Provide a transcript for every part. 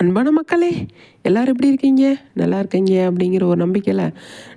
அன்பான மக்களே எல்லோரும் எப்படி இருக்கீங்க? நல்லா இருக்கீங்க அப்படிங்கிற ஒரு நம்பிக்கையில்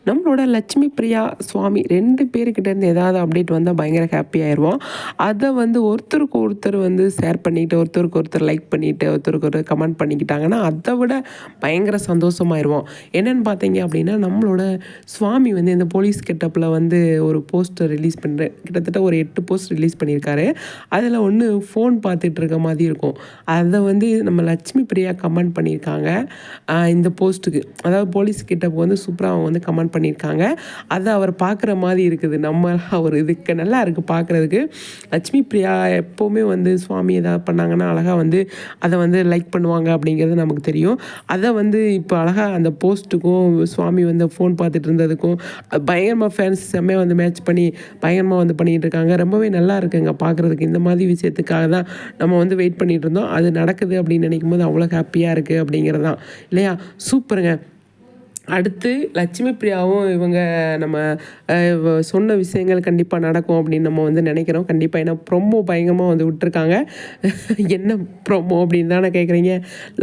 நம்மளோட லட்சுமி பிரியா சுவாமி ரெண்டு பேருக்கிட்டேருந்து ஏதாவது அப்டேட் வந்தால் பயங்கர ஹாப்பி ஆயிடுவோம் அதை வந்து ஒருத்தருக்கு ஒருத்தர் வந்து ஷேர் பண்ணிவிட்டு ஒருத்தருக்கு ஒருத்தர் லைக் பண்ணிவிட்டு ஒருத்தருக்கு ஒரு கமெண்ட் பண்ணிக்கிட்டாங்கன்னா அதை விட பயங்கர சந்தோஷமாயிருவோம். என்னென்னு பார்த்தீங்க அப்படின்னா நம்மளோட சுவாமி வந்து இந்த போலீஸ் கெட்டப்பில் வந்து ஒரு போஸ்டர் ரிலீஸ் பண்ணுற கிட்டத்தட்ட ஒரு எட்டு போஸ்ட் ரிலீஸ் பண்ணியிருக்காரு. அதில் ஒன்று ஃபோன் பார்த்துட்டு இருக்க மாதிரி இருக்கும். அதை வந்து நம்ம லட்சுமி பிரியா கமெண்ட் பண்ணியிருக்காங்க. இந்த போஸ்ட்டுக்கு. அதாவது போலீஸ் கிட்ட வந்து சூப்பராக அவங்க வந்து கமெண்ட் பண்ணியிருக்காங்க. அதை அவர் பார்க்குற மாதிரி இருக்குது. நம்ம அவர் இதுக்கு நல்லா இருக்குது பார்க்குறதுக்கு. லட்சுமி பிரியா எப்போவுமே வந்து சுவாமி ஏதாவது பண்ணாங்கன்னா அழகாக வந்து அதை வந்து லைக் பண்ணுவாங்க அப்படிங்கிறது நமக்கு தெரியும். அதை வந்து இப்போ அழகாக அந்த போஸ்ட்டுக்கும் சுவாமி வந்து ஃபோன் பார்த்துட்டு இருந்ததுக்கும் பயங்கரமாக ஃபேன்ஸ் செம்மையாக வந்து மேட்ச் பண்ணி பயங்கரமாக வந்து பண்ணிகிட்டு இருக்காங்க. ரொம்பவே நல்லா இருக்குங்க பார்க்குறதுக்கு. இந்த மாதிரி விஷயத்துக்காக தான் நம்ம வந்து வெயிட் பண்ணிகிட்டு இருந்தோம். அது நடக்குது அப்படின்னு நினைக்கும் போது அவ்வளோ ஹாப்பி ஹாப்பியாக இருக்குது அப்படிங்கிறது தான் இல்லையா? சூப்பருங்க. அடுத்து லட்சுமி பிரியாவும் இவங்க நம்ம சொன்ன விஷயங்கள் கண்டிப்பாக நடக்கும் அப்படின்னு நம்ம வந்து நினைக்கிறோம். கண்டிப்பாக ஏன்னா ப்ரொமோ பயங்கரமாக வந்து விட்டுருக்காங்க. என்ன ப்ரொமோ அப்படின்னு தானே கேட்குறீங்க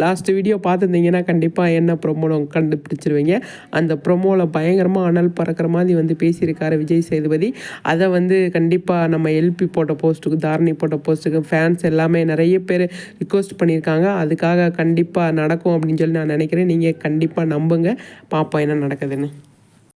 லாஸ்ட் வீடியோ பார்த்துருந்தீங்கன்னா கண்டிப்பாக என்ன ப்ரொமோன்னு கண்டுபிடிச்சிருவீங்க. அந்த ப்ரொமோவில் பயங்கரமாக அனல் பறக்கிற மாதிரி வந்து பேசியிருக்காரு விஜய் சேதுபதி. அதை வந்து கண்டிப்பாக நம்ம எல்பி போட்ட போஸ்ட்டுக்கு தாரணி போட்ட போஸ்ட்டுக்கு ஃபேன்ஸ் எல்லாமே நிறைய பேர் ரிக்வஸ்ட் பண்ணியிருக்காங்க. அதுக்காக கண்டிப்பாக நடக்கும் அப்படின்னு சொல்லி நான் நினைக்கிறேன். நீங்கள் கண்டிப்பாக நம்புங்க. பார்ப்போம் என்ன நடக்குதுன்னு.